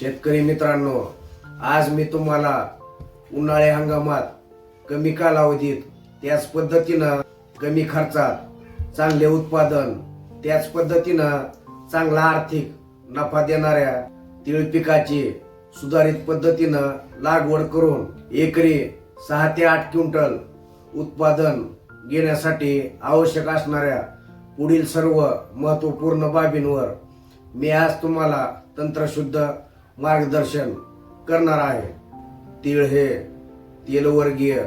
शेतकरी मित्रांनो आज मी तुम्हाला उन्हाळी हंगामात कमी कालावधीत त्याच पद्धतीनं कमी खर्चात चांगले उत्पादन त्याच पद्धतीनं चांगला आर्थिक नफा देणाऱ्या तीळ पिकाची सुधारित पद्धतीनं लागवड करून एकरी सहा ते आठ क्विंटल उत्पादन घेण्यासाठी आवश्यक असणाऱ्या पुढील सर्व महत्त्वपूर्ण बाबींवर मी आज तुम्हाला तंत्रशुद्ध मार्गदर्शन करणार आहे. तीळ हे तेलवर्गीय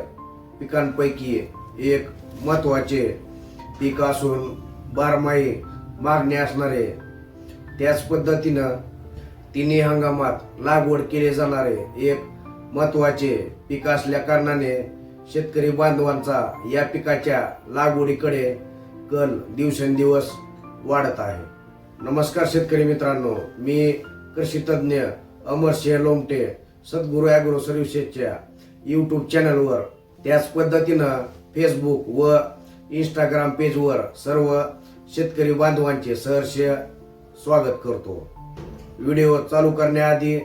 पिकांपैकी एक महत्त्वाचे पीक असून बारमाही मागणी असणारे. त्याच पद्धतीनं तिन्ही हंगामात लागवड केले जाणारे एक महत्त्वाचे पीक असल्या कारणाने शेतकरी बांधवांचा या पिकाच्या लागवडीकडे कल दिवसेंदिवस वाढत आहे. नमस्कार शेतकरी मित्रांनो मी कृषी तज्ज्ञ अमरसिंह लोमटे सद्गुरू ॲग्रो सर्व्हिसेसच्या यूट्यूब चॅनलवर त्याच पद्धतीनं फेसबुक व इंस्टाग्राम पेजवर सर्व शेतकरी बांधवांचे सहर्ष स्वागत करतो. व्हिडिओ चालू करण्याआधी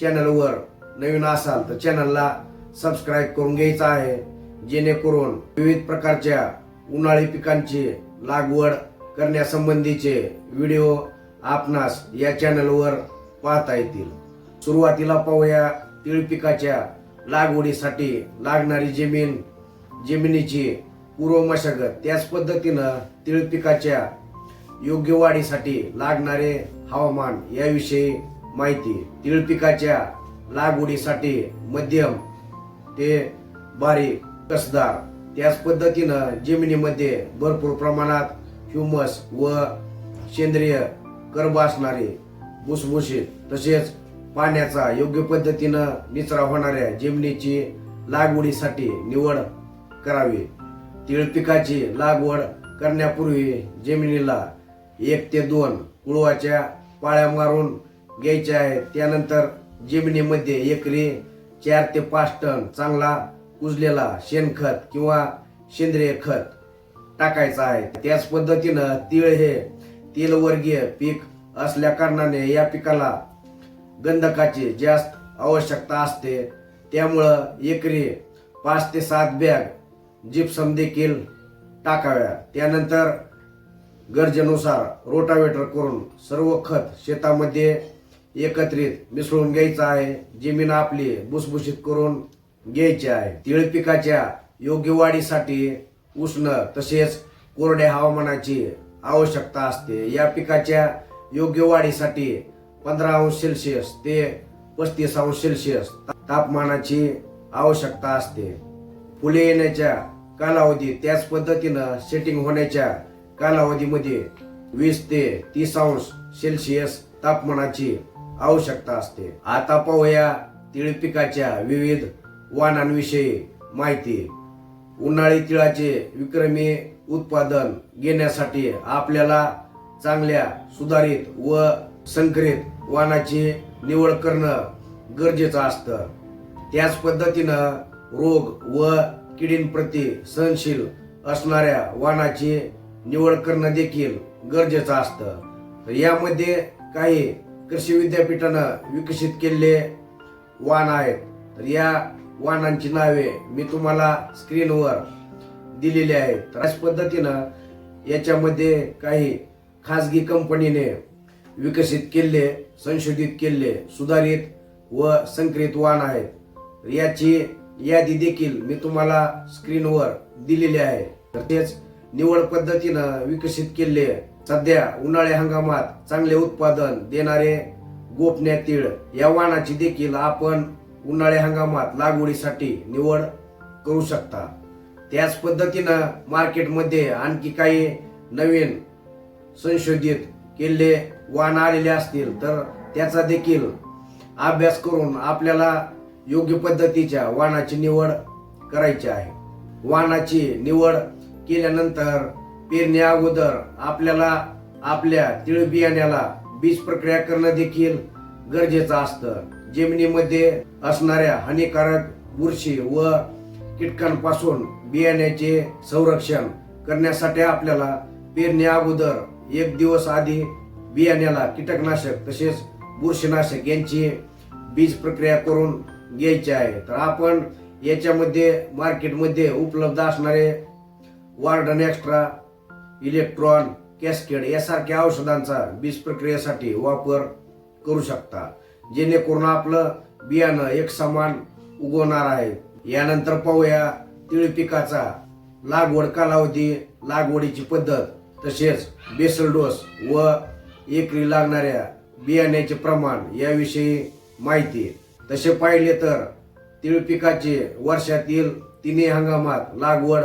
चॅनलवर नवीन असाल तर चॅनलला सबस्क्राईब करून घ्यायचा आहे जेणेकरून विविध प्रकारच्या उन्हाळी पिकांची लागवड करण्यासंबंधीचे व्हिडिओ आपणास या चॅनलवर पाहता येतील. सुरुवातीला पाहूया तीळ पिकाच्या लागवडीसाठी लागणारी जमीन जमिनीची पूर्व मशागत. त्याच पद्धतीनं तीळ पिकाच्या योग्य वाढीसाठी लागणारे हवामान याविषयी माहिती. तीळ पिकाच्या लागवडीसाठी मध्यम ते बारीक कसदार. त्याच पद्धतीनं जमिनीमध्ये भरपूर प्रमाणात ह्युमस व सेंद्रिय कर्ब असणारे भुसभुशीत तसेच पाण्याचा योग्य पद्धतीनं निचरा होणाऱ्या जमिनीची लागवडीसाठी निवड करावी. तीळ पिकाची लागवड करण्यापूर्वी जमिनीला एक ते दोन कुळवाच्या पाळ्या मारून घ्यायच्या आहेत. त्यानंतर जमिनीमध्ये एकरी चार ते पाच टन चांगला कुजलेला शेणखत किंवा सेंद्रिय खत टाकायचं आहे. त्याच पद्धतीनं तीळ हे तेलवर्गीय पीक असल्या कारणाने या पिकाला गंधकाची जास्त आवश्यकता असते. त्यामुळं एकरी पाच ते सात बॅग जिप्सम देखील टाकाव्या. त्यानंतर गरजेनुसार रोटावेटर करून सर्व खत शेतामध्ये एकत्रित मिसळून घ्यायचं आहे. जमीन आपली भुसभुशीत करून घ्यायची आहे. तीळ पिकाच्या योग्य वाढीसाठी उष्ण तसेच कोरड्या हवामानाची आवश्यकता असते. या पिकाच्या योग्य वाढीसाठी पंधरा अंश सेल्सिअस ते पस्तीस अंश सेल्सिअस तापमानाची आवश्यकता असते. फुले येण्याच्या कालावधी त्याच पद्धतीनं सेटिंग होण्याच्या कालावधीमध्ये वीस ते तीस अंश सेल्सिअस तापमानाची आवश्यकता असते. आता पाहूया तीळ पिकाच्या विविध वाणांविषयी माहिती. उन्हाळी तिळाचे विक्रमी उत्पादन घेण्यासाठी आपल्याला चांगल्या सुधारित व संकरित वाणाची निवड करणं गरजेचं असतं. त्याच पद्धतीनं रोग व किडींप्रती सहनशील असणाऱ्या वाणाची निवड करणं देखील गरजेचं असतं. तर यामध्ये काही कृषी विद्यापीठानं विकसित केलेले वाण आहेत. तर या वाहनांची नावे मी तुम्हाला स्क्रीनवर दिलेली आहेत. तर अशा पद्धतीनं याच्यामध्ये काही खाजगी कंपनीने विकसित केले संशोधित केले सुधारित व संकरित वाण आहेत. याची यादी देखील मी तुम्हाला स्क्रीनवर दिलेली आहे. तर तेच निवड पद्धतीनं विकसित केले. सध्या उन्हाळी हंगामात चांगले उत्पादन देणारे गोपण्या तीळ या वाणाची देखील आपण उन्हाळी हंगामात लागवडीसाठी निवड करू शकता. त्याच पद्धतीनं मार्केटमध्ये आणखी काही नवीन संशोधित केले वाण आलेले असतील तर त्याचा देखील अभ्यास करून आपल्याला योग्य पद्धतीच्या वाणाची निवड करायची आहे. वाणाची निवड केल्यानंतर पेरणी अगोदर आपल्याला आपल्या तिळ बियाण्याला बीज प्रक्रिया करणं देखील गरजेचं असतं. जमिनीमध्ये असणाऱ्या हानिकारक बुरशी व कीटकांपासून बियाण्याचे संरक्षण करण्यासाठी आपल्याला पेरणी अगोदर एक दिवस आधी बियाण्याला कीटकनाशक तसेच बुरशीनाशक यांची बीज प्रक्रिया करून घ्यायची आहे. तर आपण याच्यामध्ये मार्केटमध्ये उपलब्ध असणारे वार्डन एक्स्ट्रा इलेक्ट्रॉन कॅस्केड यासारख्या औषधांचा बीज प्रक्रियेसाठी वापर करू शकता जेणेकरून आपलं बियाणं एक समान उगवणार आहे. यानंतर पाहूया तिळ पिकाचा लागवड कालावधी लागवडीची पद्धत तसेच बेसल डोस व एकरी लागणाऱ्या बियाण्याचे प्रमाण याविषयी माहिती तसे पाहिले तर तीळ पिकाची वर्षातील तिन्ही हंगामात लागवड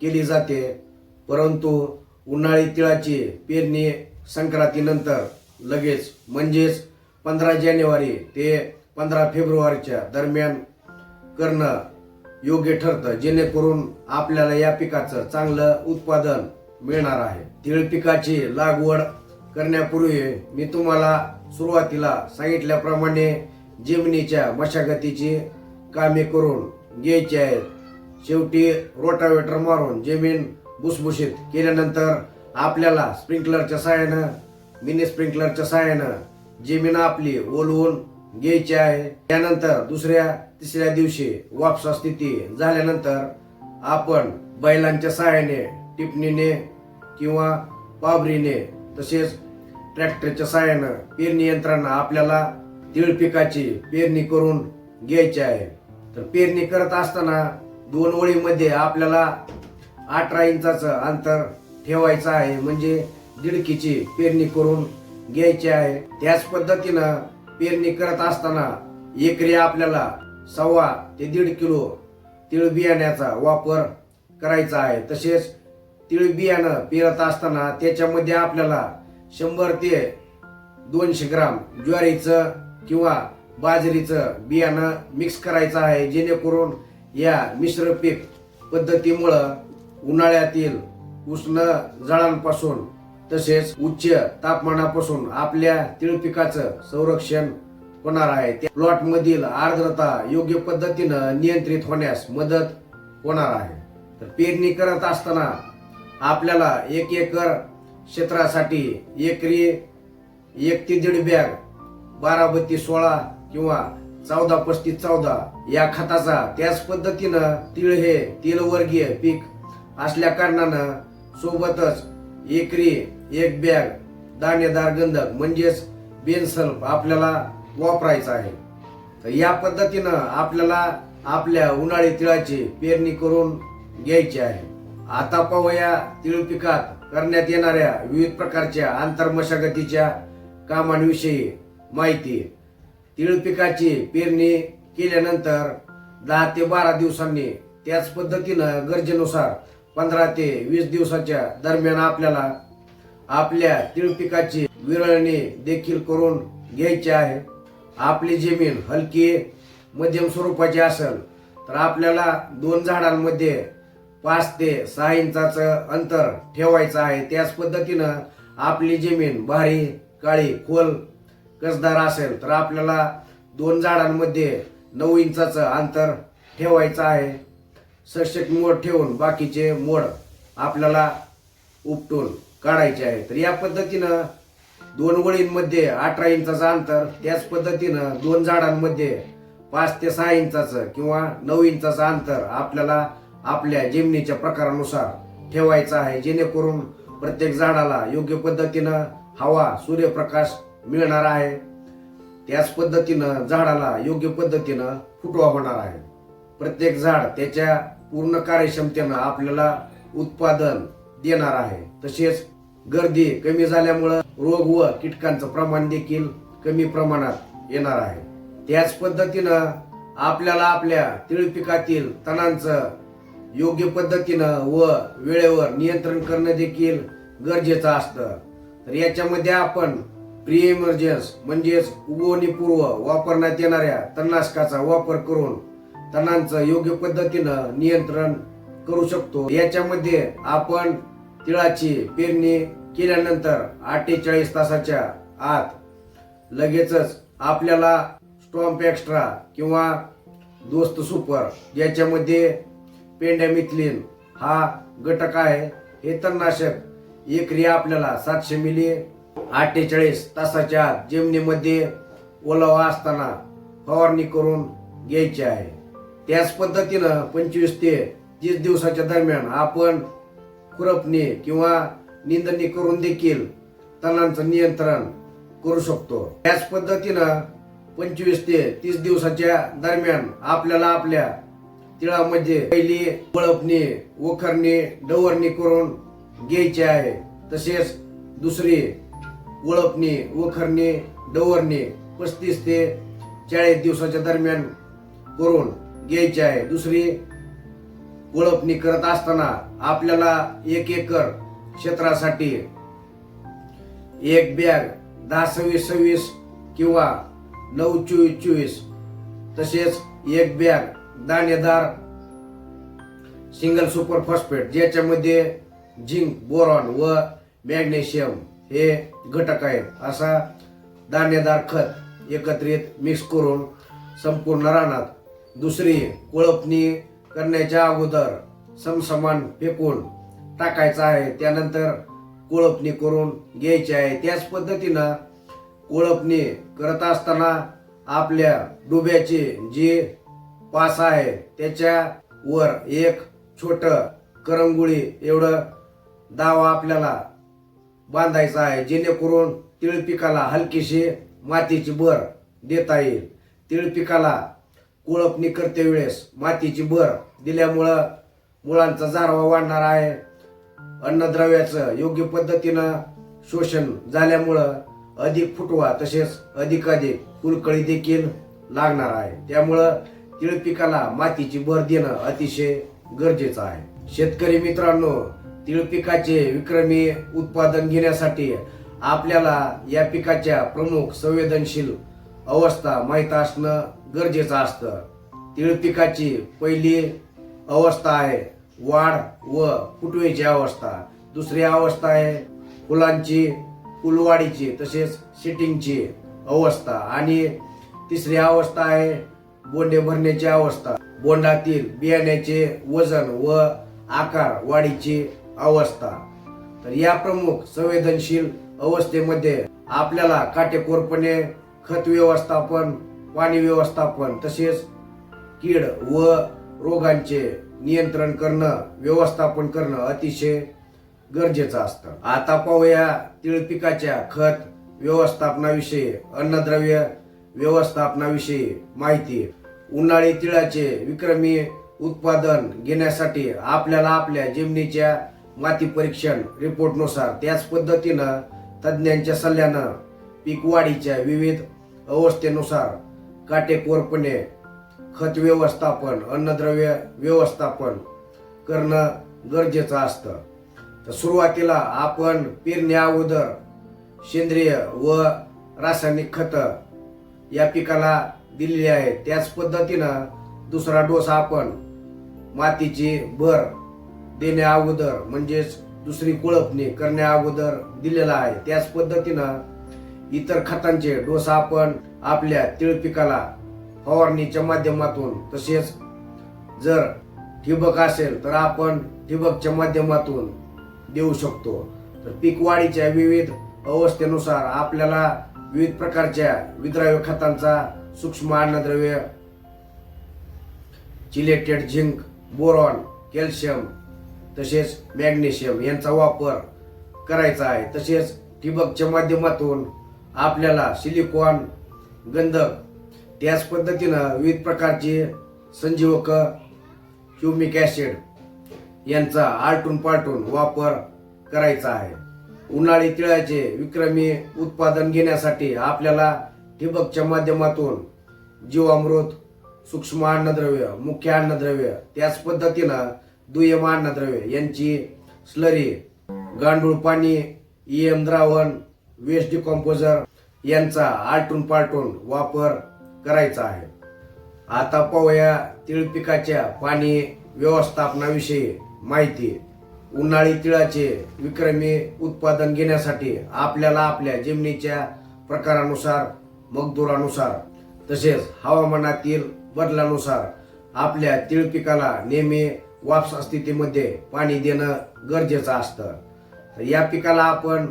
केली जाते परंतु उन्हाळी तिळाची पेरणी संक्रांतीनंतर लगेच म्हणजेच पंधरा जानेवारी ते पंधरा फेब्रुवारीच्या दरम्यान करणं योग्य ठरतं जेणेकरून आपल्याला या पिकाचं चांगलं उत्पादन मिळणार आहे. तीळ पिकाची लागवड करण्यापूर्वी मी तुम्हाला सुरुवातीला सांगितल्याप्रमाणे जमिनीच्या मशागतीची कामे करून घ्यायची आहेत. शेवटी रोटावेटर मारून जमीन भुसभुशीत केल्यानंतर आपल्याला स्प्रिंकलरच्या सहाय्यानं मिनी स्प्रिंकलरच्या सहाय्यानं जमीन आपली ओलवून घ्यायची आहे. त्यानंतर दुसऱ्या तिसऱ्या दिवशी वापसा स्थिती झाल्यानंतर आपण बैलांच्या सहाय्याने टिपणीने किंवा पाबरीने तसेच ट्रॅक्टरच्या सहाय्यानं पेरणी यंत्रांना आपल्याला तीळ पिकाची पेरणी करून घ्यायची आहे. तर पेरणी करत असताना दोन ओळीमध्ये आपल्याला अठरा इंचाचं अंतर ठेवायचं आहे. म्हणजे दिडकीची पेरणी करून घ्यायची आहे. त्याच पद्धतीनं पेरणी करत असताना एकरी आपल्याला सव्वा ते दीड किलो तीळ बियाण्याचा वापर करायचा आहे. तसेच तीळ बियाणं पेरत असताना त्याच्यामध्ये आपल्याला शंभर ते दोनशे ग्राम ज्वारीचं किंवा बाजरीचं बियाणं मिक्स करायचं आहे जेणेकरून या मिश्र पीक पद्धतीमुळं उन्हाळ्यातील उष्ण जळांपासून तसेच उच्च तापमानापासून आपल्या तिळपिकाचं संरक्षण होणार आहे. त्या प्लॉटमधील आर्द्रता योग्य पद्धतीनं नियंत्रित होण्यास मदत होणार आहे. तर पेरणी करत असताना आपल्याला एक एकर क्षेत्रासाठी एकरी एक ते दीड बॅग बारा बत्तीस सोळा किंवा चौदा पस्तीस चौदा या खताचा त्याच पद्धतीनं तीळ हे तेलवर्गीय पीक असल्या कारणानं सोबतच एकरी एक बॅग दाणेदार गंधक म्हणजेच बेनसल्फ आपल्याला वापरायचा आहे. तर या पद्धतीनं आपल्याला आपल्या उन्हाळी तिळाची पेरणी करून घ्यायची आहे. आता पाहूया तीळ पिकात करण्यात येणाऱ्या विविध प्रकारच्या आंतरमशागतीच्या कामांविषयी माहिती. तीळ पिकाची पेरणी केल्यानंतर दहा ते बारा दिवसांनी त्याच पद्धतीनं गरजेनुसार पंधरा ते वीस दिवसाच्या दरम्यान आपल्याला आपल्या तीळ पिकाची विरळणी देखील करून घ्यायची आहे. आपली जमीन हलकी मध्यम स्वरूपाची असेल तर आपल्याला दोन झाडांमध्ये पाच ते सहा इंचाचं अंतर ठेवायचं आहे. त्याच पद्धतीनं आपली जमीन भारी काळी खोल कसदार असेल तर आपल्याला दोन झाडांमध्ये नऊ इंचाचं अंतर ठेवायचं आहे. सशक मोड ठेवून बाकीचे मोड आपल्याला उपटून काढायचे आहे. तर या पद्धतीनं दोन वळींमध्ये अठरा इंचाचं अंतर त्याच पद्धतीनं दोन झाडांमध्ये पाच ते सहा इंचाचं किंवा नऊ इंचाचं अंतर आपल्याला आपल्या जमिनीच्या प्रकारानुसार ठेवायचं आहे. जेणेकरून प्रत्येक झाडाला योग्य पद्धतीनं हवा सूर्यप्रकाश मिळणार आहे. त्याच पद्धतीनं झाडाला योग्य पद्धतीनं फुटवा होणार आहे. प्रत्येक झाड त्याच्या पूर्ण कार्यक्षमतेनं आपल्याला उत्पादन देणार आहे. तसेच गर्दी कमी झाल्यामुळं रोग व कीटकांचं प्रमाण देखील कमी प्रमाणात येणार आहे. त्याच पद्धतीनं आपल्याला आपल्या तिळ पिकातील तणांचं योग्य पद्धतीनं व वेळेवर नियंत्रण करणं देखील गरजेचं असतं. तर याच्यामध्ये आपण प्री इमर्जन्स म्हणजेच उगवणीपूर्व वापरण्यात येणाऱ्या तणनाशकाचा वापर करून तणांचं योग्य पद्धतीनं नियंत्रण करू शकतो. याच्यामध्ये आपण तिळाची पेरणी केल्यानंतर अठ्ठेचाळीस तासाच्या आत लगेचच आपल्याला स्टॉम्प एक्स्ट्रा किंवा दोस्त सुपर याच्यामध्ये पेंडेमिथलिन हा घटक आहे. हे तणनाशक एकरी आपल्याला सातशे मिली अठ्ठेचाळीस तासाच्या आत जमिनीमध्ये ओलावा असताना फवारणी करून घ्यायची आहे. त्याच पद्धतीनं पंचवीस ते तीस दिवसाच्या दरम्यान आपण खुरपणी किंवा निंदणी करून देखील तणांचं नियंत्रण करू शकतो. त्याच पद्धतीनं पंचवीस ते तीस दिवसाच्या दरम्यान आपल्याला आपल्या तिळामध्ये पहिली वळपणी वखरणी डवरणी करून घ्यायची आहे. तसेच दुसरी वळपणी वखरणी डवरणी पस्तीस ते चाळीस दिवसाच्या दरम्यान करून घ्यायची आहे. दुसरी वळपणी करत असताना आपल्याला एक एकर क्षेत्रासाठी एक बॅग दहा सव्वीस सव्वीस किंवा नऊ चोवीस चोवीस तसेच एक बॅग दाणेदार सिंगल सुपर फॉस्फेट ज्याच्यामध्ये झिंक बोरॉन व मॅग्नेशियम हे घटक आहेत. असा दाणेदार खत एकत्रित मिक्स करून संपूर्ण रानात दुसरी कोळपणी करण्याच्या अगोदर समसमान फेकून टाकायचं आहे. त्यानंतर कोळपणी करून घ्यायची आहे. त्याच पद्धतीनं कोळपणी करत असताना आपल्या डुब्याची जी पास आहे. त्याच्यावर एक छोट करंगुळी एवढं दावा आपल्याला बांधायचा आहे. जेणेकरून तीळ पिकाला हलकीशी मातीची भर देता येईल. तीळ पिकाला कोळपणी करते वेळेस मातीची भर दिल्यामुळं मुळांचा जारवा वाढणार आहे. अन्नद्रव्याचं योग्य पद्धतीनं शोषण झाल्यामुळं अधिक फुटवा तसेच अधिकाधिक कुरकळी देखील लागणार आहे. त्यामुळं तीळ पिकाला मातीची भर देणं अतिशय गरजेचं आहे. शेतकरी मित्रांनो तीळ पिकाचे विक्रमी उत्पादन घेण्यासाठी आपल्याला या पिकाच्या प्रमुख संवेदनशील अवस्था माहीत असणं गरजेचं असतं. तीळ पिकाची पहिली अवस्था आहे वाढ व फुटवेची अवस्था. दुसरी अवस्था आहे फुलांची फुलवाडीची तसेच सिटिंगची अवस्था. आणि तिसरी अवस्था आहे बोंडे भरण्याची अवस्था बोंडातील बियाण्याचे वजन व आकार वाढीची अवस्था. तर या प्रमुख संवेदनशील अवस्थेमध्ये आपल्याला काटेकोरपणे खत व्यवस्थापन पाणी व्यवस्थापन तसेच कीड व रोगांचे नियंत्रण करणं व्यवस्थापन करणं अतिशय गरजेचं असतं. आता पाहूया तीळ पिकाच्या खत व्यवस्थापनाविषयी अन्नद्रव्य व्यवस्थापनाविषयी माहिती. उन्हाळी तिळाचे विक्रमी उत्पादन घेण्यासाठी आपल्याला आपल्या जमिनीच्या माती परीक्षण रिपोर्टनुसार त्याच पद्धतीनं तज्ज्ञांच्या सल्ल्यानं पीक वाढीच्या विविध अवस्थेनुसार काटेकोरपणे खत व्यवस्थापन अन्नद्रव्य व्यवस्थापन करणं गरजेचं असतं. तर सुरुवातीला आपण पेरण्या अगोदर सेंद्रिय व रासायनिक खतं या पिकाला दिलेली आहे. त्याच पद्धतीनं दुसरा डोस आपण मातीची भर देण्या अगोदर म्हणजेच दुसरी कुळपणी करण्या अगोदर दिलेला आहे. त्याच पद्धतीनं इतर खतांचे डोस आपण आपल्या तीळ पिकाला फवारणीच्या माध्यमातून तसेच जर ठिबक असेल तर आपण ठिबकच्या माध्यमातून देऊ शकतो. तर पीक वाढीच्या विविध अवस्थेनुसार आपल्याला विविध प्रकारच्या विद्राव्य खतांचा सूक्ष्म अन्नद्रव्य चिलेटेड झिंक बोरॉन कॅल्शियम तसेच मॅग्नेशियम यांचा वापर करायचा आहे. तसेच ठिबकच्या माध्यमातून आपल्याला सिलिकॉन गंधक त्याच पद्धतीनं विविध प्रकारचे संजीवक ह्युमिक ॲसिड यांचा आलटून पालटून वापर करायचा आहे. उन्हाळी तिळाचे विक्रमी उत्पादन घेण्यासाठी आपल्याला ठिबकच्या माध्यमातून जीवामृत सूक्ष्म अन्नद्रव्य मुख्य अन्नद्रव्य त्याच पद्धतीनं दुय्यम अन्नद्रव्य यांची स्लरी गांडूळ पाणी ईएम द्रावण वेस्ट डिकॉम्पोजर यांचा आलटून पालटून वापर करायचा आहे. आता पाहूया तिळ पिकाच्या पाणी व्यवस्थापनाविषयी माहिती. उन्हाळी तिळाचे विक्रमी उत्पादन घेण्यासाठी आपल्याला आपल्या जमिनीच्या प्रकारानुसार मगदुरानुसार तसेच हवामानातील बदलानुसार आपल्या तीळ पिकाला नेहमी वापस स्थितीमध्ये पाणी देणं गरजेचं असतं. या पिकाला आपण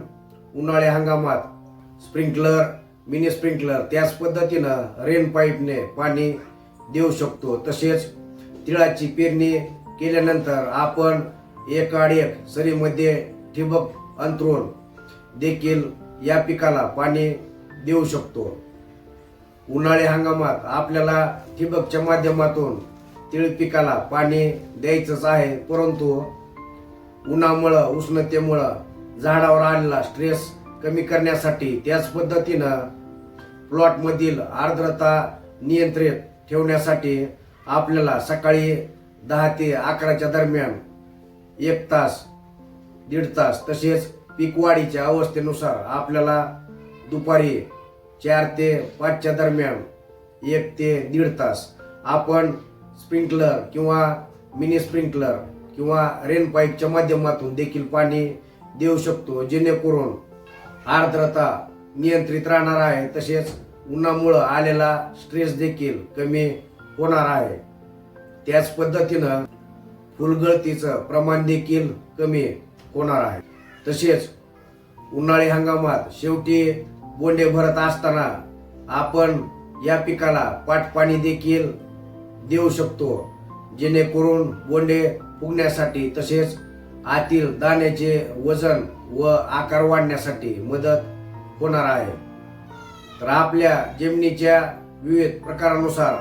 उन्हाळी हंगामात स्प्रिंकलर मिनी स्प्रिंकलर त्याच पद्धतीनं रेन पाईपने पाणी देऊ शकतो. तसेच तिळाची पेरणी केल्यानंतर आपण एक एक सरीमध्ये ठिबक अंतरून देखील या पिकाला पाणी देऊ शकतो. उन्हाळी हंगामात आपल्याला ठिबकच्या माध्यमातून तीळ पिकाला पाणी द्यायचंच आहे परंतु उन्हामुळं उष्णतेमुळं झाडावर आलेला स्ट्रेस कमी करण्यासाठी त्याच पद्धतीनं प्लॉटमधील आर्द्रता नियंत्रित ठेवण्यासाठी आपल्याला सकाळी दहा ते अकराच्या दरम्यान एक तास दीड तास तसेच पीक वाढीच्या अवस्थेनुसार आपल्याला दुपारी चार ते पाचच्या दरम्यान एक ते दीड तास. आपण स्प्रिंकलर किंवा मिनी स्प्रिंकलर किंवा रेन पाईपच्या माध्यमातून देखील पाणी देऊ शकतो जेणेकरून आर्द्रता नियंत्रित राहणार आहे तसेच उन्हामुळं आलेला स्ट्रेस देखील कमी होणार आहे. त्याच पद्धतीनं फुलगळतीचं प्रमाण देखील कमी होणार आहे. तसेच उन्हाळी हंगामात शेवटी बोंडे भरत असताना आपण या पिकाला पाटपाणी देखील देऊ शकतो जेणेकरून बोंडे फुगण्यासाठी तसेच आतील दाण्याचे वजन व आकार वाढण्यासाठी मदत होणार आहे. तर आपल्या जमिनीच्या विविध प्रकारानुसार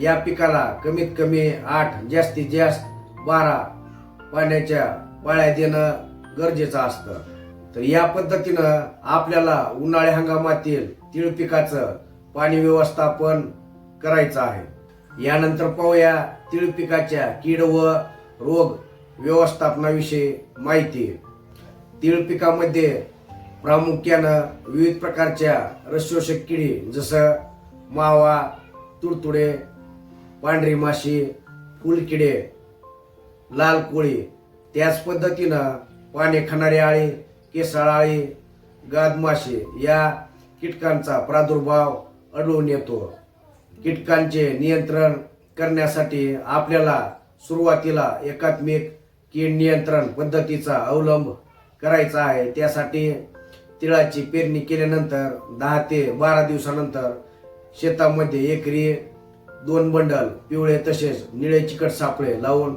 या पिकाला कमीत कमी आठ जास्तीत जास्त बारा पाण्याच्या पाळ्या देणं गरजेचं असतं. तर या पद्धतीनं आपल्याला उन्हाळी हंगामातील तीळ पिकाचं पाणी व्यवस्थापन करायचं आहे. यानंतर पाहूया तीळ पिकाच्या कीड व रोग व्यवस्थापनाविषयी माहिती. तीळ पिकामध्ये प्रामुख्यानं विविध प्रकारच्या रसशोषक किडी जसं मावा तुडतुडे पांढरी माशी फुलकिडे लाल कोळी. त्याच पद्धतीनं पाने खाणारी आळे केसाळ आळी गादमाशी या कीटकांचा प्रादुर्भाव अडवून येतो. कीटकांचे नियंत्रण करण्यासाठी आपल्याला सुरुवातीला एकात्मिक कीड नियंत्रण पद्धतीचा अवलंब करायचा आहे. त्यासाठी तिळाची पेरणी केल्यानंतर दहा ते बारा दिवसानंतर शेतामध्ये एकरी दोन बंडल पिवळे तसेच निळे चिकट सापळे लावून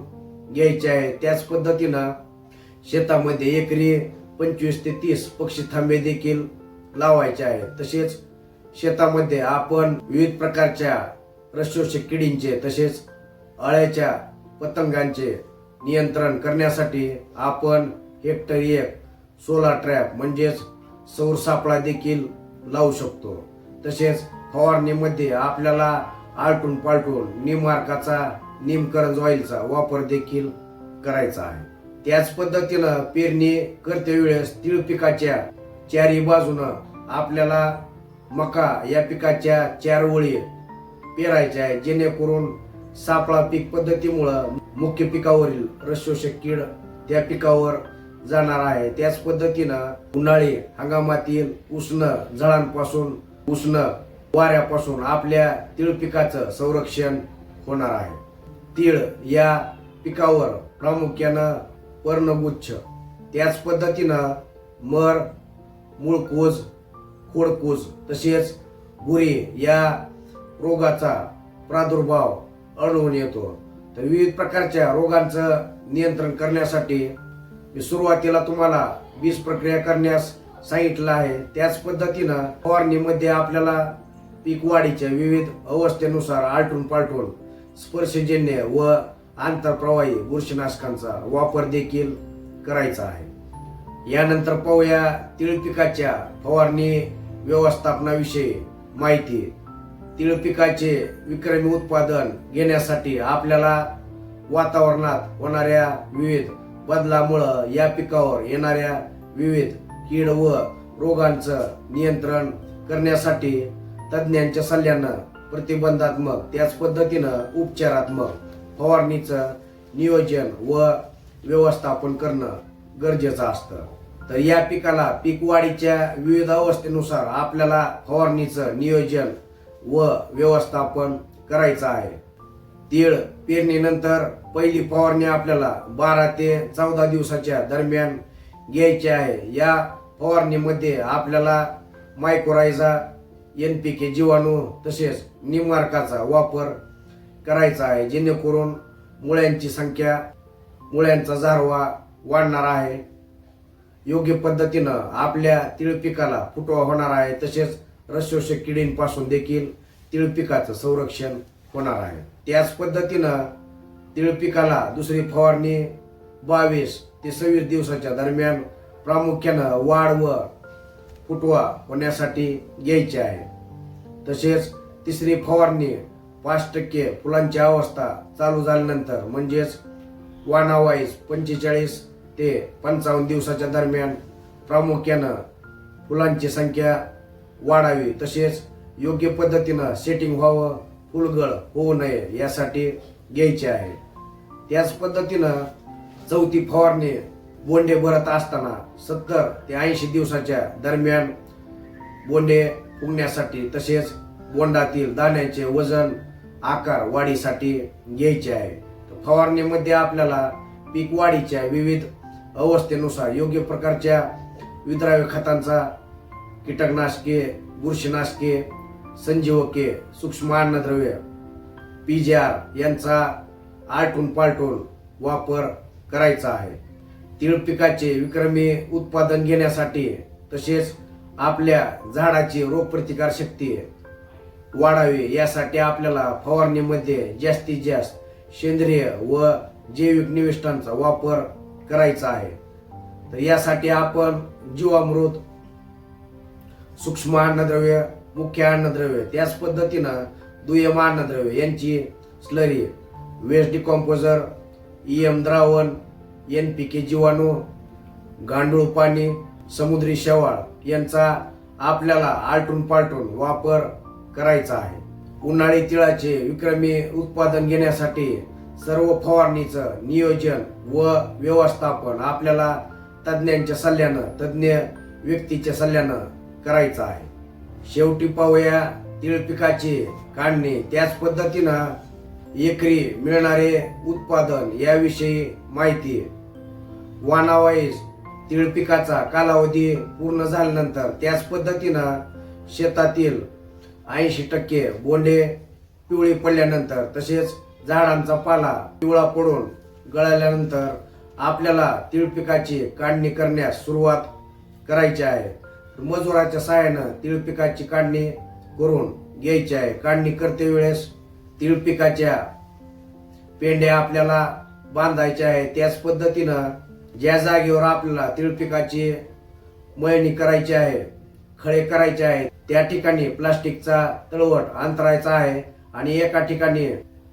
घ्यायचे आहे. त्याच पद्धतीनं शेतामध्ये एकरी पंचवीस ते तीस पक्षी थांबे देखील लावायचे आहे. तसेच शेतामध्ये आपण विविध प्रकारच्या रसशोषक किडींचे तसेच अळ्याच्या पतंगांचे नियंत्रण करण्यासाठी आपण हेक्टर एक सोलार ट्रॅप म्हणजेच सौर सापळा देखील लावू शकतो. तसेच फवारणीमध्ये आपल्याला आलटून पालटून निमार्काचा निमकरंज ऑइलचा वापर देखील करायचा आहे. त्याच पद्धतीनं पेरणी करते वेळेस तीळ पिकाच्या चारी बाजूनं आपल्याला मका या पिकाच्या चार ओळी पेरायच्या आहे जेणेकरून सापळा पीक पद्धतीमुळं मुख्य पिकावरील रसशोषक कीड त्या पिकावर जाणार आहे. त्याच पद्धतीनं उन्हाळी हंगामातील उष्ण झळांपासून उष्ण वाऱ्यापासून आपल्या तीळ पिकाचं संरक्षण होणार आहे. तीळ या पिकावर प्रामुख्यानं पर्णगुच्छ. त्याच पद्धतीनं मर मूळकोज खोडकोज तसेच गुरे या रोगाचा प्रादुर्भाव आढळून येतो. तर विविध प्रकारच्या रोगांचं नियंत्रण करण्यासाठी मी सुरुवातीला तुम्हाला बीज प्रक्रिया करण्यास सांगितलं आहे. त्याच पद्धतीनं फवारणीमध्ये आपल्याला पीक वाढीच्या विविध अवस्थेनुसार आलटून पालटून स्पर्शजन्य व आंतरप्रवाही बुरशीनाशकांचा वापर देखील करायचा आहे. यानंतर पाहूया तीळ पिकाच्या फवारणी व्यवस्थापनाविषयी माहिती. तीळ पिकाचे विक्रमी उत्पादन घेण्यासाठी आपल्याला वातावरणात होणाऱ्या विविध बदलामुळं या पिकावर येणाऱ्या विविध कीड व रोगांचं नियंत्रण करण्यासाठी तज्ज्ञांच्या सल्ल्यानं प्रतिबंधात्मक त्याच पद्धतीनं उपचारात्मक फवारणीचं नियोजन व व्यवस्थापन करणं गरजेचं असतं. तर या पिकाला पीक वाढीच्या विविध अवस्थेनुसार आपल्याला फवारणीचं नियोजन व व्यवस्थापन करायचं आहे. तीळ पेरणीनंतर पहिली फवारणी आपल्याला बारा ते चौदा दिवसाच्या दरम्यान घ्यायची आहे. या फवारणीमध्ये आपल्याला मायक्रोरायझा एन पी के जीवाणू तसेच निमार्काचा वापर करायचा आहे जेणेकरून मुळ्यांची संख्या मुळ्यांचा जारवा वाढणार आहे. योग्य पद्धतीनं आपल्या तिळपिकाला फुटवा होणार आहे तसेच रसशोषक किडींपासून देखील तिळपिकाचं संरक्षण होणार आहे. त्याच पद्धतीनं तिळपिकाला दुसरी फवारणी बावीस ते सव्वीस दिवसाच्या दरम्यान प्रामुख्यानं वाढ व फुटवा होण्यासाठी घ्यायची आहे. तसेच तिसरी फवारणी पाच टक्के फुलांची अवस्था चालू झाल्यानंतर म्हणजेच वानावाईस पंचेचाळीस ते पंचावन्न दिवसाच्या दरम्यान प्रामुख्यानं फुलांची संख्या वाढावी तसेच योग्य पद्धतीनं सेटिंग व्हावं फुलगळ होऊ नये यासाठी घ्यायचे आहे. त्याच पद्धतीनं चौथी फवारणी बोंडे भरत असताना सत्तर ते ऐंशी दिवसाच्या दरम्यान बोंडे उगण्यासाठी तसेच बोंडातील दाण्याचे वजन आकार वाढीसाठी घ्यायचे आहे. फवारणीमध्ये आपल्याला पीक वाढीच्या विविध अवस्थेनुसार योग्य प्रकारच्या विद्राव्य खतांचा कीटकनाशके बुरशीनाशके संजीवके सूक्ष्म अन्नद्रव्य पीजीआर यांचा आलटून पालटून वापर करायचा आहे. तीळ पिकाचे विक्रमी उत्पादन घेण्यासाठी तसेच आपल्या झाडाची रोगप्रतिकार शक्ती वाढावी यासाठी आपल्याला फवारणीमध्ये जास्तीत जास्त सेंद्रिय व जैविक निविष्ठांचा वापर करायचा आहे. तर यासाठी आपण जीवामृत सूक्ष्म अन्नद्रव्य मुख्य अन्नद्रव्य त्याच पद्धतीनं दुय्यम अन्नद्रव्य यांची स्लरी वेस्ट डिकॉम्पोजर ईएम द्रावण एन पी के जीवाणू गांडूळ पाणी समुद्री शेवाळ यांचा आपल्याला आलटून पालटून वापर करायचा आहे. उन्हाळी तिळाचे विक्रमी उत्पादन घेण्यासाठी सर्व फवारणीचं नियोजन व व्यवस्थापन आपल्याला तज्ज्ञांच्या सल्ल्यानं तज्ज्ञ व्यक्तीच्या सल्ल्यानं करायचं आहे. शेवटी पाहूया तीळ पिकाची काढणी. त्याच पद्धतीनं एकरी मिळणारे उत्पादन याविषयी माहिती. वानावाईस तीळ पिकाचा कालावधी पूर्ण झाल्यानंतर त्याच पद्धतीनं शेतातील ऐंशी टक्के बोंडे पिवळी पडल्यानंतर तसेच झाडांचा पाला पिवळा पडून गळाल्यानंतर आपल्याला तीळ पिकाची काढणी करण्यास सुरुवात करायची आहे. मजुराच्या सहाय्यानं तीळ पिकाची काढणी करून घ्यायची आहे. काढणी करते वेळेस तीळ पिकाच्या पेंड्या आपल्याला बांधायच्या आहे त्याच पद्धतीनं ज्या जागेवर आपल्याला तीळ पिकाची मळणी करायची आहे खळे करायचे आहे त्या ठिकाणी प्लास्टिकचा तळवट अंतरायचा आहे आणि एका ठिकाणी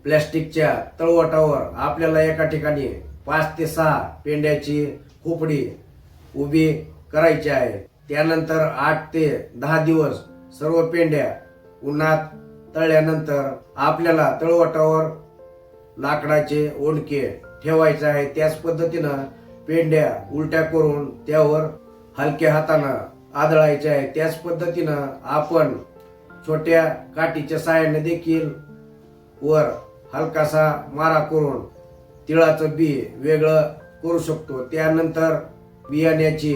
प्लास्टिकच्या तळवटावर आपल्याला एका ठिकाणी पाच ते सहा पेंड्याची खोपडी उभी करायची आहे. त्यानंतर आठ ते दहा दिवस सर्व पेंड्या उन्हात तळल्यानंतर आपल्याला तळवटावर लाकडाचे ओंडके ठेवायचे आहे. त्याच पद्धतीनं पेंड्या उलट्या करून त्यावर हलक्या हातानं आदळायचे आहे त्याच पद्धतीनं आपण छोट्या काठीच्या साहाय्याने देखील वर हलकासा मारा करून तिळाचं बी वेगळं करू शकतो. त्यानंतर बियाण्याची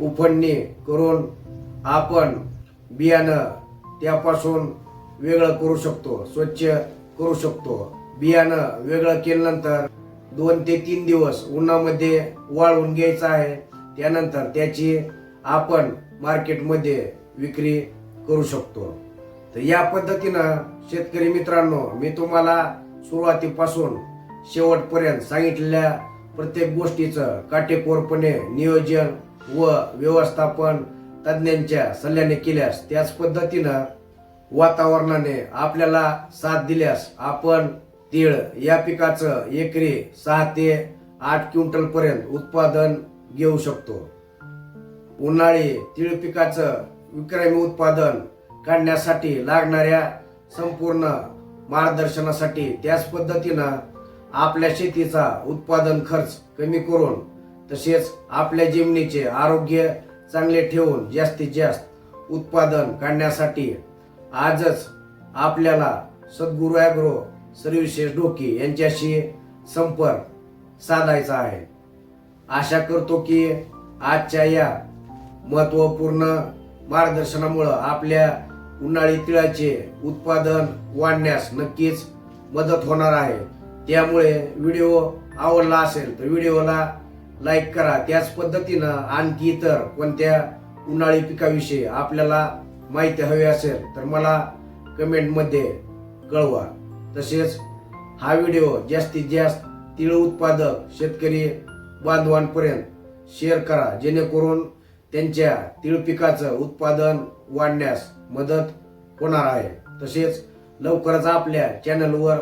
उफणणी करून आपण बियाणं त्यापासून वेगळं करू शकतो स्वच्छ करू शकतो. बियाणं वेगळं केल्यानंतर दोन ते तीन दिवस उन्हामध्ये वाळवून घ्यायचं आहे. त्यानंतर त्याची आपण मार्केटमध्ये विक्री करू शकतो. तर या पद्धतीनं शेतकरी मित्रांनो मी तुम्हाला सुरुवातीपासून शेवटपर्यंत सांगितलेल्या प्रत्येक गोष्टीचं काटेकोरपणे नियोजन व व्यवस्थापन तज्ज्ञांच्या सल्ल्याने केल्यास त्याच पद्धतीनं वातावरणाने आपल्याला साथ दिल्यास आपण तीळ या पिकाचं एकरी सहा ते आठ क्विंटल पर्यंत उत्पादन घेऊ शकतो. उन्हाळी तीळ पिकाचं विक्रमी उत्पादन काढण्यासाठी लागणाऱ्या संपूर्ण मार्गदर्शनासाठी त्याच पद्धतीनं आपल्या शेतीचा उत्पादन खर्च कमी करून तसेच आपल्या जमिनीचे आरोग्य चांगले ठेवून जास्तीत जास्त उत्पादन काढण्यासाठी आजच आपल्याला सद्गुरू ॲग्रो सर्विशेष डोकी यांच्याशी संपर्क साधायचा आहे. आशा करतो की आजच्या या महत्त्वपूर्ण मार्गदर्शनामुळं आपल्या उन्हाळी तिळाचे उत्पादन वाढण्यास नक्कीच मदत होणार आहे. त्यामुळे व्हिडिओ आवडला असेल तर व्हिडिओला लाईक करा. त्याच पद्धतीनं आणखी इतर कोणत्या उन्हाळी पिकाविषयी आपल्याला माहिती हवी असेल तर मला कमेंटमध्ये कळवा. तसेच हा व्हिडिओ जास्तीत जास्त तीळ उत्पादक शेतकरी बांधवांपर्यंत शेअर करा जेणेकरून त्यांच्या तीळ पिकाचं उत्पादन वाढण्यास मदत होणार आहे. तसेच लवकरच आपल्या चॅनलवर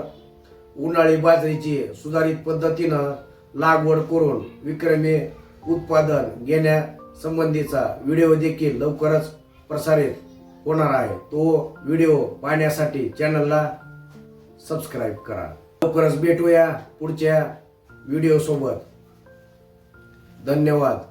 उन्हाळी बाजरीची सुधारित पद्धतीनं लागवड करून विक्रमी उत्पादन घेण्यासंबंधीचा व्हिडिओ देखील लवकरच प्रसारित होणार आहे. तो व्हिडिओ पाहण्यासाठी चॅनलला सबस्क्राईब करा. लवकरच भेटूया पुढच्या व्हिडिओ सोबत. धन्यवाद.